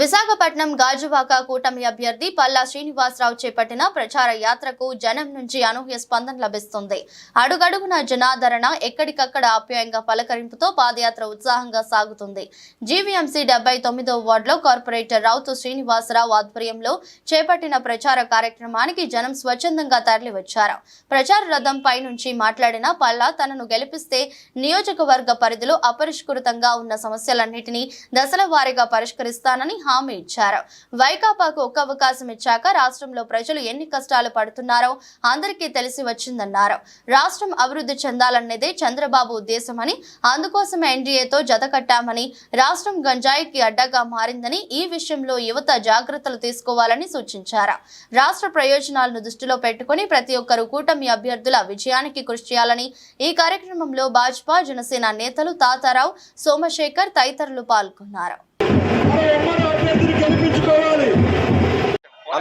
విశాఖపట్నం గాజువాక కూటమి అభ్యర్థి పల్లా శ్రీనివాసరావు చేపట్టిన ప్రచార యాత్రకు జనం నుంచి అనూహ్య స్పందన లభిస్తుంది. అడుగడుగున జనాదరణ ఎక్కడికక్కడ ఆప్యాయంగా పలకరింపుతో పాదయాత్ర ఉత్సాహంగా సాగుతుంది. జీవీఎంసీ డెబ్బై తొమ్మిదో వార్డులో కార్పొరేటర్ రౌతు శ్రీనివాసరావు ఆధ్వర్యంలో చేపట్టిన ప్రచార కార్యక్రమానికి జనం స్వచ్ఛందంగా తరలివచ్చారు. ప్రచార రథం పై నుంచి మాట్లాడిన పల్లా తనను గెలిపిస్తే నియోజకవర్గ పరిధిలో అపరిష్కృతంగా ఉన్న సమస్యలన్నింటినీ దశల వారీగా పరిష్కరిస్తానని హామీ ఇచ్చారు. వైకాపాకు ఒక్క అవకాశం ఇచ్చాక రాష్ట్రంలో ప్రజలు ఎన్ని కష్టాలు పడుతున్నారో అందరికీ తెలిసి వచ్చిందన్నారు. రాష్ట్రం అభివృద్ధి చెందాలన్నదే చంద్రబాబు ఉద్దేశమని అందుకోసమే ఎన్డీఏతో జత కట్టామని రాష్ట్రం గంజాయికి అడ్డగా మారిందని ఈ విషయంలో యువత జాగ్రత్తలు తీసుకోవాలని సూచించారు. రాష్ట్ర ప్రయోజనాలను దృష్టిలో పెట్టుకుని ప్రతి ఒక్కరూ కూటమి అభ్యర్థుల విజయానికి కృషి చేయాలని ఈ కార్యక్రమంలో భాజపా జనసేన నేతలు తాతారావు సోమశేఖర్ తదితరులు పాల్గొన్నారు.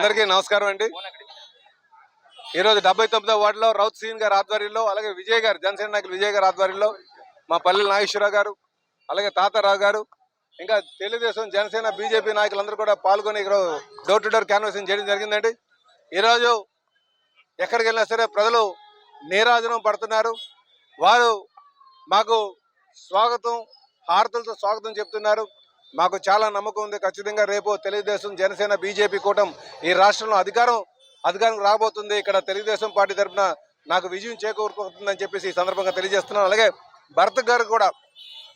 అందరికీ నమస్కారం అండి. ఈరోజు డెబ్బై తొమ్మిదో వార్డులో రౌత్ సీన్ గారి ఆధ్వర్యంలో అలాగే విజయ్ గారు జనసేన నాయకులు విజయ్ గారి ఆధ్వర్యంలో మా పల్లెల నాగేశ్వరరావు గారు అలాగే తాతారావు గారు ఇంకా తెలుగుదేశం జనసేన బీజేపీ నాయకులందరూ కూడా పాల్గొని ఇక్కడ డోర్ టు డోర్ క్యాన్వాసింగ్ చేయడం జరిగిందండి. ఈరోజు ఎక్కడికి వెళ్ళినా సరే ప్రజలు నీరాజనం పడుతున్నారు. వారు మాకు స్వాగతం హారతులతో స్వాగతం చెప్తున్నారు. మాకు చాలా నమ్మకం ఉంది. ఖచ్చితంగా రేపు తెలుగుదేశం జనసేన బీజేపీ కూటం ఈ రాష్ట్రంలో అధికారం అధికారం రాబోతుంది. ఇక్కడ తెలుగుదేశం పార్టీ తరఫున నాకు విజయం చేకూరుకుంటుందని చెప్పేసి ఈ సందర్భంగా తెలియజేస్తున్నాను. అలాగే భరత్ గారు కూడా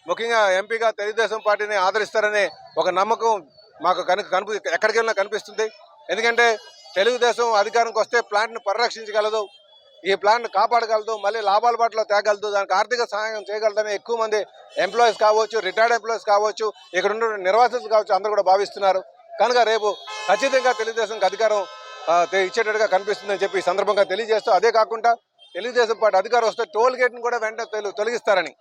ముఖ్యంగా ఎంపీగా తెలుగుదేశం పార్టీని ఆదరిస్తారనే ఒక నమ్మకం మాకు కనుక కనిపి ఎక్కడికి వెళ్ళినా కనిపిస్తుంది. ఎందుకంటే తెలుగుదేశం అధికారంకి వస్తే ప్లాంట్ను పరిరక్షించగలదు. ఈ ప్లాంట్ కాపాడగలదు మళ్ళీ లాభాల బాటలో తేగలదు. దానికి ఆర్థిక సహాయం చేయగలదని ఎక్కువ మంది ఎంప్లాయీస్ కావచ్చు రిటైర్డ్ ఎంప్లాయీస్ కావచ్చు ఇక్కడ ఉన్న నిర్వాసితులు కావచ్చు అందరూ కూడా భావిస్తున్నారు. కనుక రేపు ఖచ్చితంగా తెలుగుదేశంకి అధికారం తె- ఇచ్చేటట్టుగా కనిపిస్తుందని చెప్పి ఈ సందర్భంగా తెలియజేస్తూ అదే కాకుండా తెలుగుదేశం పార్టీ అధికారం వస్తే టోల్ గేట్ను కూడా వెంటనే తొలి- తొలగిస్తారని.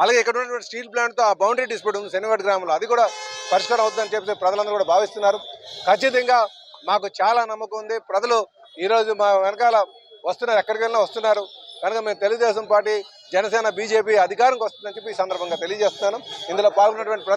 అలాగే ఇక్కడ ఉన్నటువంటి స్టీల్ ప్లాంట్తో ఆ బౌండరీ డిస్ప్యూట్ ఉంది శనివాటి గ్రామంలో. అది కూడా పరిష్కారం అవుతుందని చెప్పి ప్రజలందరూ కూడా భావిస్తున్నారు. ఖచ్చితంగా మాకు చాలా నమ్మకం ఉంది. ప్రజలు ఈరోజు మా వెనకాల వస్తున్నారు ఎక్కడికి వస్తున్నారు. కనుక మేము తెలుగుదేశం పార్టీ జనసేన బీజేపీ అధికారంకి వస్తుందని చెప్పి ఈ సందర్భంగా తెలియజేస్తున్నాను. ఇందులో పాల్గొన్నటువంటి ప్రతి